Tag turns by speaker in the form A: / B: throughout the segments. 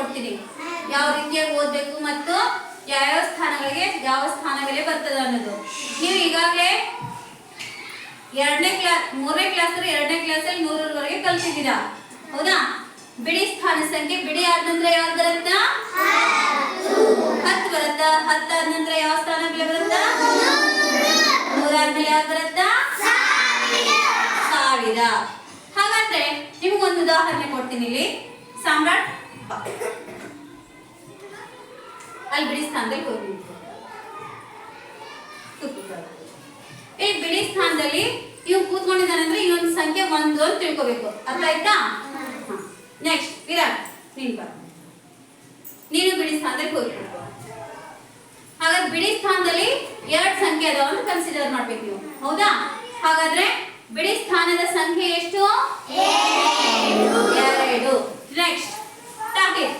A: ತಿಳಿಸ್ಕೊಡ್ತೀನಿ ಯಾವ ರೀತಿಯಾಗಿ ಓದ್ಬೇಕು ಮತ್ತು ಯಾವ್ಯಾವ ಸ್ಥಾನಗಳಿಗೆ ಯಾವ ಸ್ಥಾನಗಳೇ ಬರ್ತದ ಅನ್ನೋದು. ನೀವು ಈಗಾಗಲೇ ಎರಡನೇ ಕ್ಲಾಸ್ ಮೂರನೇ ಕ್ಲಾಸ್ ಎರಡನೇ ಕ್ಲಾಸಲ್ಲಿ ಮೂರರವರೆಗೆ ಕಲ್ತಿದ್ದೀರಾ. ಹೌದಾ? ಬಿಡಿ ಸ್ಥಾನ ಸಂಖ್ಯೆ ಬಿಡಿ ಆದ ನಂತರ ಯಾವ್ದು ಬರುತ್ತ? ಹತ್ತು ಬರುತ್ತ? ಹತ್ತಾದ ನಂತರ ಯಾವ ಸ್ಥಾನ ಬೆಲೆ ಬರುತ್ತ? ನೂರಾದ್ಮೇಲೆ ಯಾವ್ದು ಬರುತ್ತ? ಸಾವಿರ. ಹಾಗಾದ್ರೆ ನಿಮ್ಗೊಂದು ಉದಾಹರಣೆ ಕೊಡ್ತೀನಿ ಇಲ್ಲಿ. ಸಾಮ್ರಾಟ್. ಅಲ್ಲಿ ಬಿಡಿ ಸ್ಥಾನದಲ್ಲಿ ಹೋಗಿ. ಈ ಬಿಡಿ ಸ್ಥಾನದಲ್ಲಿ ಇವ್ ಕೂತ್ಕೊಂಡಿದ್ದಾನೆ ಅಂದ್ರೆ ಈ ಒಂದು ಸಂಖ್ಯೆ ಒಂದು ಅಂತ ತಿಳ್ಕೊಬೇಕು. ಅರ್ಥ ಆಯ್ತಾ? ನೆಕ್ಸ್ಟ್ ವಿರಾಟ್ ನೀನ್ ಬಾ. ನೀನು ಬಿಡಿ ಸ್ಥಾನದಲ್ಲಿ ಕೂತ್ಕೊ. ಹಾಗಾದ್ರೆ ಬಿಡಿ ಸ್ಥಾನದಲ್ಲಿ ಎರಡು ಸಂಖ್ಯೆ ಅದಾವ ಅಂತ ಕನ್ಸಿಡರ್ ಮಾಡ್ಬೇಕು ನೀವು. ಹೌದಾ? ಹಾಗಾದ್ರೆ ಬಿಡಿ ಸ್ಥಾನದ ಸಂಖ್ಯೆ ಎಷ್ಟು? ಎರಡು. ನೆಕ್ಸ್ಟ್ ಟಾರ್ಗೆಟ್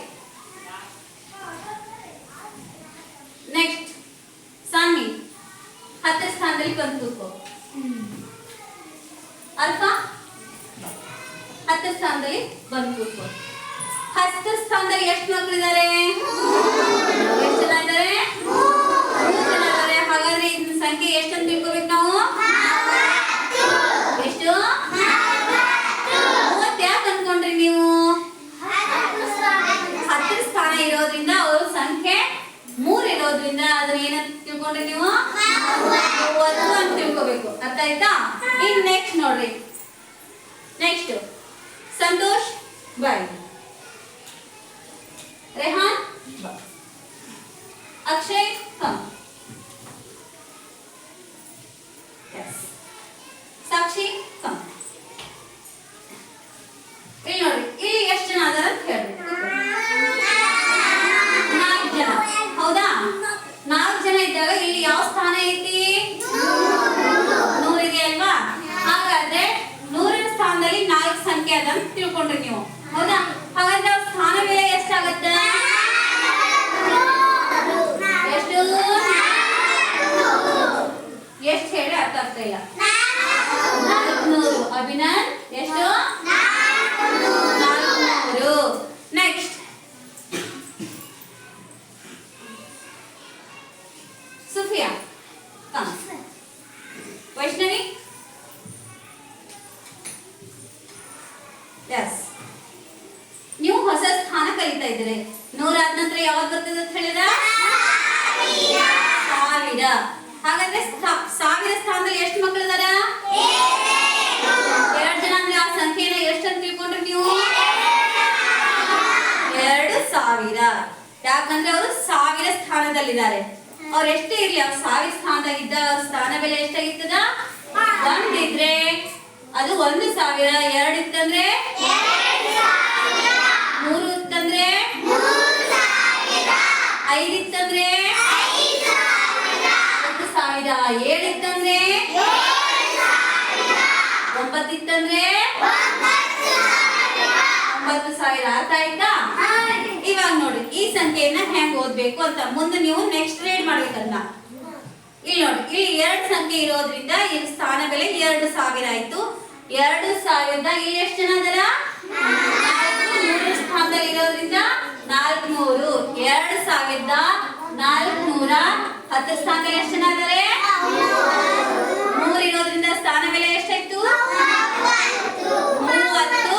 A: ನೆಕ್ಸ್ಟ್ ಸಾನ್ವಿ ಹತ್ತರ ಸ್ಥಾನದಲ್ಲಿ ಬಂದು ಕೂತ್ಕೋ ಅಲ್ಫಾ ಹತ್ತರ ಸ್ಥಾನದಲ್ಲಿ ಬಂದು ಕೂತ್ಕೋ ಹತ್ತರ ಸ್ಥಾನದಲ್ಲಿ ಎಷ್ಟು ಮಕ್ಕಳಿದ್ದಾರೆ ಎಷ್ಟು ಜನ ಇದ್ದಾರೆ? ಜನ ಇದ್ದಾರೆ. ಹಾಗಾದ್ರೆ ಇದ್ರ ಸಂಖ್ಯೆ ಎಷ್ಟು ಅಂತ ತಿಳ್ಕೊಬೇಕು ನಾವು? ಎಷ್ಟು? ಮೂವತ್ತು ಯಾಕೆ ಅನ್ಕೊಂಡ್ರಿ ನೀವು? ಹತ್ತರ ಸ್ಥಾನ ಇರೋದ್ರಿಂದ ಅವ್ರ ಸಂಖ್ಯೆ ಮೂರ್ ಇರೋದ್ರಿಂದ ಅದನ್ನ ಏನಂತ ತಿಳ್ಕೊಂಡ್ರಿ ನೀವು? ಮೂವತ್ತು ಅಂತ ತಿಳ್ಕೊಬೇಕು. ಅರ್ಥ ಆಯ್ತಾ? ಇನ್ ನೆಕ್ಸ್ಟ್ ನೋಡ್ರಿ. ನೆಕ್ಸ್ಟ್ ಸಂತೋಷ್ ಬಾಯ್ ರೆಹಾನ್. ಅಕ್ಷಯ್ ಕಮ್. ಸಾಕ್ಷಿ ಕಮ್ ಇಲ್ಲಿ ನೋಡಿ ಇಲ್ಲಿ ಎಷ್ಟು ಜನ ಅದಾರ ಅಂತ ಹೇಳ್ಬೇಕು. ನಾಲ್ಕು ಜನ. ಹೌದಾ? ನಾಲ್ಕು ಜನ ಇದ್ದಾಗ ಇಲ್ಲಿ ಯಾವ ಸ್ಥಾನ ಐತಿ? ನೂರು ಇದೆ ಅಲ್ವಾ? ಹಾಗಾದ್ರೆ ನೂರಿನ ಸ್ಥಾನದಲ್ಲಿ ನಾಲ್ಕು ಸಂಖ್ಯೆ ಅದ ಅಂತ ತಿಳ್ಕೊಂಡ್ರಿ ನೀವು. ಹೌದಾ? ಹಾಗಾದ್ರೆ ಅವ್ರ ಸ್ಥಾನ ಬೆಲೆ ಎಷ್ಟಾಗುತ್ತೆ? ಎಷ್ಟು? ಎಷ್ಟು ಹೇಳಿ ಅರ್ಥ ಆಗ್ತಾ ಇಲ್ಲ. ಇದ್ದಾರೆ. ನೂರ ನೂರಾದ ನಂತರ ಯಾವ್ದು ಬರ್ತದೆ ಅಂತ ಹೇಳಿದ? ಸಾವಿರ. ಹಾಗಾದ್ರೆ ಸಾವಿರ ಸ್ಥಾನದಲ್ಲಿ ಎಷ್ಟು ಮಕ್ಕಳಿದಾರ? ಎರಡು ಜನ ಅಂದ್ರೆ ಆ ಸಂಖ್ಯೆನ ಎಷ್ಟು ಅಂತ ತಿಳ್ಕೊಂಡ್ರಿ ನೀವು? ಎರಡು ಸಾವಿರ. ಯಾಕಂದ್ರೆ ಅವರು ಸಾವಿರ ಸ್ಥಾನದಲ್ಲಿದ್ದಾರೆ. ಅವ್ರು ಎಷ್ಟೇ ಇರ್ಲಿ, ಅವ್ರು ಸಾವಿರ ಸ್ಥಾನದಾಗಿದ್ದ ಅವ್ರ ಸ್ಥಾನ ಬೆಲೆ ಎಷ್ಟಾಗಿರ್ತದ? ಒಂದಿದ್ರೆ ಇದ್ರೆ ಅದು ಒಂದು ಸಾವಿರ. ಎರಡು ಇತ್ತಂದ್ರೆ? ಮೂರು ಇತ್ತಂದ್ರೆ ಐದು ಇತ್ತಂದ್ರೆ ಒಂದು ಸಾವಿರ. ಏಳಿತ್ತಂದ್ರೆ ಒಂಬತ್ತಿತ್ತಂದ್ರೆ ಒಂಬತ್ತು ಸಾವಿರ. ಅರ್ಥ ಆಯ್ತಾ? ಇವಾಗ ನೋಡಿ, ಈ ಸಂಖ್ಯೆಯನ್ನ ಹೆಂಗ್ ಓದ್ಬೇಕು ಅಂತ. ಮುಂದೆ ನೀವು ನೆಕ್ಸ್ಟ್ ರೇಡ್ ಮಾಡ್ಬೇಕಲ್ಲ ಇಲ್ಲಿ ನೋಡಿ, ಇಲ್ಲಿ ಎರಡು ಸಂಖ್ಯೆ ಇರೋದ್ರಿಂದ ಇಲ್ಲಿ ಸ್ಥಾನ ಬೆಲೆ ಎರಡು ಸಾವಿರ ಆಯ್ತು. ಎರಡು ಸಾವಿರದ ಇಲ್ಲಿ ಎಷ್ಟು ಜನ ಅದರ ಮೂರು ಸ್ಥಾನದಲ್ಲಿ ಇರೋದ್ರಿಂದ ನಾಲ್ಕುನೂರು. ಎರಡು ಸಾವಿರದ ನಾಲ್ಕುನೂರ ಹತ್ತು ಸ್ಥಾನ ಎಷ್ಟು ಜನ ಇದ್ದಾರೆ ಮೂರು ಇರೋದ್ರಿಂದ ಸ್ಥಾನ ಬೆಲೆ ಎಷ್ಟಾಯ್ತು? ಮೂವತ್ತು.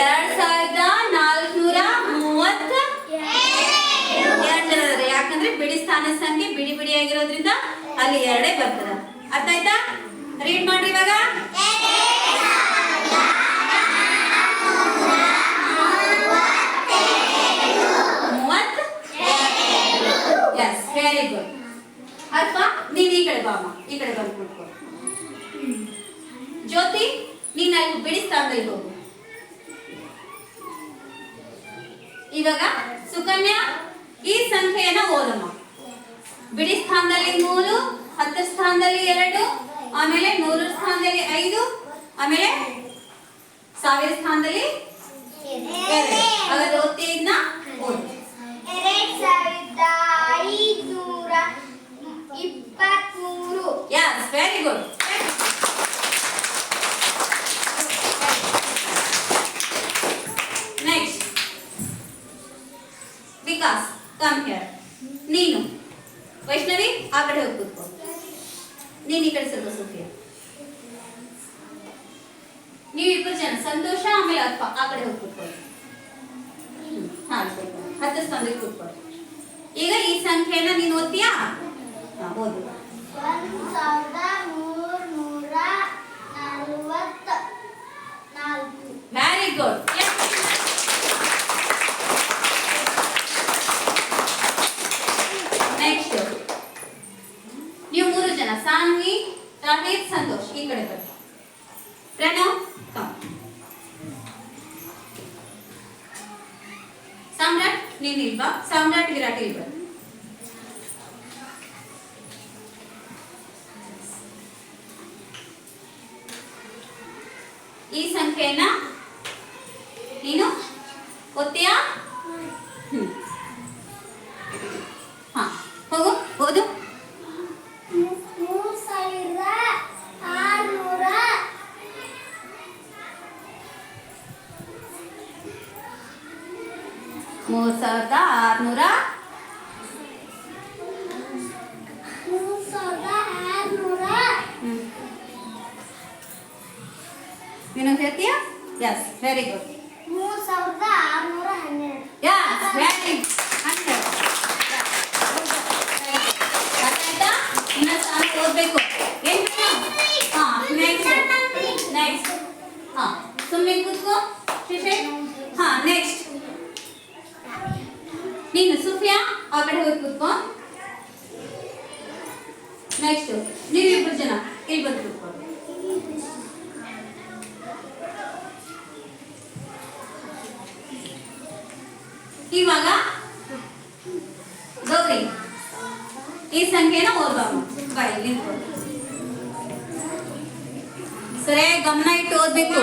A: ಎರಡ್ ಸಾವಿರದ ನಾಲ್ಕುನೂರ ಮೂವತ್ತ. ಎರಡ್ ಜನ ಇದಾರೆ ಯಾಕಂದ್ರೆ ಬಿಡಿ ಸ್ಥಾನ ಸಂಖ್ಯೆ ಬಿಡಿ ಬಿಡಿ ಆಗಿರೋದ್ರಿಂದ ಅಲ್ಲಿ ಎರಡೇ ಬರ್ತದ. ಅರ್ಥ ಆಯ್ತಾ? ರೀಡ್ ಮಾಡ್ರಿ ಇವಾಗ. ವೆರಿ ಗುಡ್ ಅಥವಾ ನೀನ್ ಈ ಕಡೆ ಬಾಮ ಈ ಕಡೆ ಬಂದು ಕೂತ್ಕೋ ಜ್ಯೋತಿ, ನೀನ್ ಅಲ್ಲಿ ಬಿಡಿ ಸ್ಥಾನದಲ್ಲಿ ಹೋಗು. ಇವಾಗ ಸುಕನ್ಯಾ, ಈ ಸಂಖ್ಯೆಯನ್ನ ಓದಮ್ಮ. ಬಿಡಿ ಸ್ಥಾನದಲ್ಲಿ ಮೂರು, ಹತ್ತು ಸ್ಥಾನದಲ್ಲಿ ಎರಡು, ಆಮೇಲೆ ನೂರು ಸ್ಥಾನದಲ್ಲಿ ಐದು, ಆಮೇಲೆ ಸಾವಿರ ಸ್ಥಾನದಲ್ಲಿ ಎರಡು. ಹಾಗಾದ್ರೆ Yes, very good.
B: Next. Vikas, come here.
A: Neenu. Vaishnavi, akade hokkutko. Neenu ikkade sarva Sophia. ನೀವು ಇಬ್ಬರು ಜನ ಸಂತೋಷ ಆಮೇಲೆ ಅಪ್ಪ ಆ ಕಡೆ ಹೋಗ್ಬಿಟ್ಟು ಹಾಂ ಹತ್ತು ಸ್ಥಾನದಲ್ಲಿ ಕೂತ್ಕೊಳ್ಳಿ. ಈಗ ಈ ಸಂಖ್ಯೆನ ನೀನು ಓದ್ತೀಯಾ? ಓದು.
B: ಒಂದು ಸಾವಿರದ ಮೂರ್ನೂರ ನಲವತ್ತ ನಾಲ್ಕು.
A: ವೆರಿ ಗುಡ್ ನೆಕ್ಸ್ಟ್ ನೀವು ಮೂರು ಜನ ಸಾನ್ವಿ ರಾಹೀರ್ ಸಂತೋಷ್ ಈ ಕಡೆ ಬನ್ನಿ ಪ್ರಣವ್ ಕಮ್ ಸಾಮ್ರಾಟ್ ನೀನಿಲ್ವಾ ಇಲ್ಲಿ ಈ ಸಂಖ್ಯೆಯನ್ನ ನೀನು ಓದ್ತೀಯಾ ನೀನು ಹೇಳ್ತೀಯಾ ಎಸ್ ವೆರಿ ಗುಡ್
B: ಮೂರು ಸಾವಿರದ ಆರುನೂರ ಹನ್ನೆರಡು
A: ಯಸ್ ವೆರಿ ಹಂಡ್ರೆಡ್ ಆಯ್ತಾ ಇನ್ನ ಸಾಲ ಓದ್ಬೇಕು ಏನ್ ಹಾ ನೆಕ್ಸ್ಟ್ ನೆಕ್ಸ್ಟ್ ಹಾ ಸುಮ್ಮನೆ ಕೂತ್ಕೋ ಶಿಶಿರ್ ಹಾ ನೆಕ್ಸ್ಟ್ ನೀನು ಸುಫಿಯಾ ಆ ಕಡೆ ಹೋಗಿ ಕೂತ್ಕೋ ನೆಕ್ಸ್ಟ್ ನೀವಿಬ್ರು ಜನ ಇಲ್ಲಿ ಬಂದು ಕೂತ್ಕೊಳ್ಳಿ ಇವಾಗ ಗೌರಿ ಈ ಸಂಖ್ಯೆನ ಓದ್ಬಾಮ ಬಾಯ್ ನಿಂತ್ಕೊಂಡು ಸರಿಯಾಗಿ ಗಮನ ಇಟ್ಟು ಓದ್ಬೇಕು.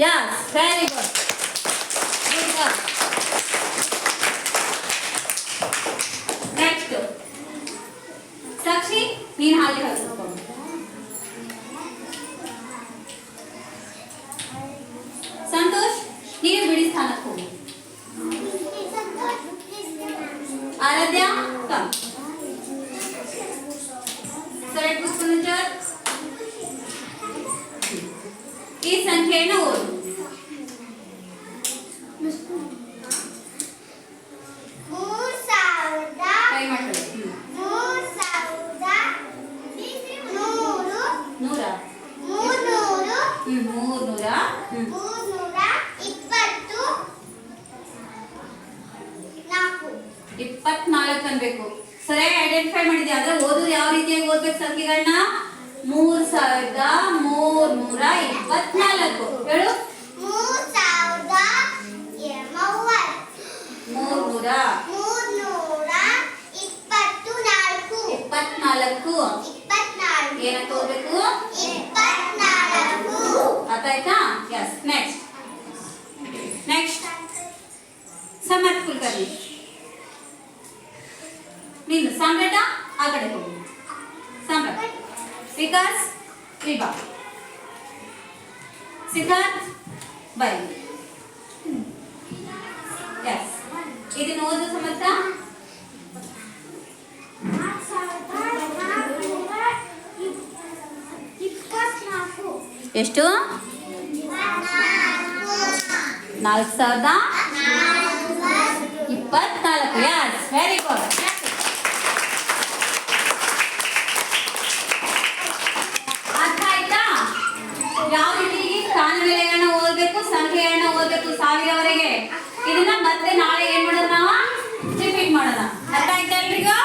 A: Yeah very good next Sakshi ನೀನು ಹಾಗೆ ಹಾಕ್ಕೊಂಡು ಸಂತೋಷ್ ನೀನು ಬಿಡಿ ಸ್ಥಾನಕ್ಕೆ ಹೋಗಿ ಸೆಲೆಕ್ಟ್ ಕುಸ್ಕುಂಜರ್ ಈ ಸಂಖ್ಯೆಯನ್ನು ಓದು
B: ಮೂರು ಸಾವಿರದ
A: ಕೈ ಮಾಡ್ಕೊಳ್ಳಿ ಹ್ಮ್.
B: ಮೂರು ಸಾವಿರದ ನೂರು
A: ನೂರ
B: ಮೂರ್ನೂರು
A: ಹ್ಮ್ ಮೂರ್ನೂರ ಹ್ಮ್
B: ಮೂರ್ನೂರ ಇಪ್ಪತ್ತು ನಾಲ್ಕು
A: ಇಪ್ಪತ್ನಾಲ್ಕು ಅನ್ಬೇಕು ಸರಿಯಾಗಿ ಐಡೆಂಟಿಫೈ ಮಾಡಿದ್ಯಾ? ಆದ್ರೆ ಓದು ಯಾವ ರೀತಿಯಾಗಿ ಓದ್ಬೇಕು ಸಂಖ್ಯೆಗಳನ್ನ ಮೂರ್ ಸಾವಿರದ ಮೂರ್ನೂರ ಇಪ್ಪತ್ನಾಲ್ಕು. ಹೇಳು.
B: ಮೂರು
A: ಇಪ್ಪತ್ನಾಲ್ಕು. ಏನಂತ ಓದ್ಬೇಕು? Yes next next Samarth Kulkarni ಇದನ್ನು ಓದು ಸಮರ್ಥ ಎಷ್ಟು? ನಾಲ್ಕು ಸಾವಿರದ ಇಪ್ಪತ್ನಾಲ್ಕು. ಎಸ್ ವೆರಿ ಗುಡ್ ಅರ್ಥ ಆಯ್ತಾ? ಯಾವ ರೀತಿ ಓದಬೇಕು, ಸಂಖ್ಯೆಗಳನ್ನ ಓದಬೇಕು ಸಾವಿರವರೆಗೆ ಇದನ್ನ ಮತ್ತೆ ನಾಳೆ ಏನ್ ಮಾಡೋಣ ನಾವು? ರಿಪೀಟ್ ಮಾಡೋಣ ಅರ್ಥ ಆಯ್ತಾ ಎಲ್ರಿಗೂ?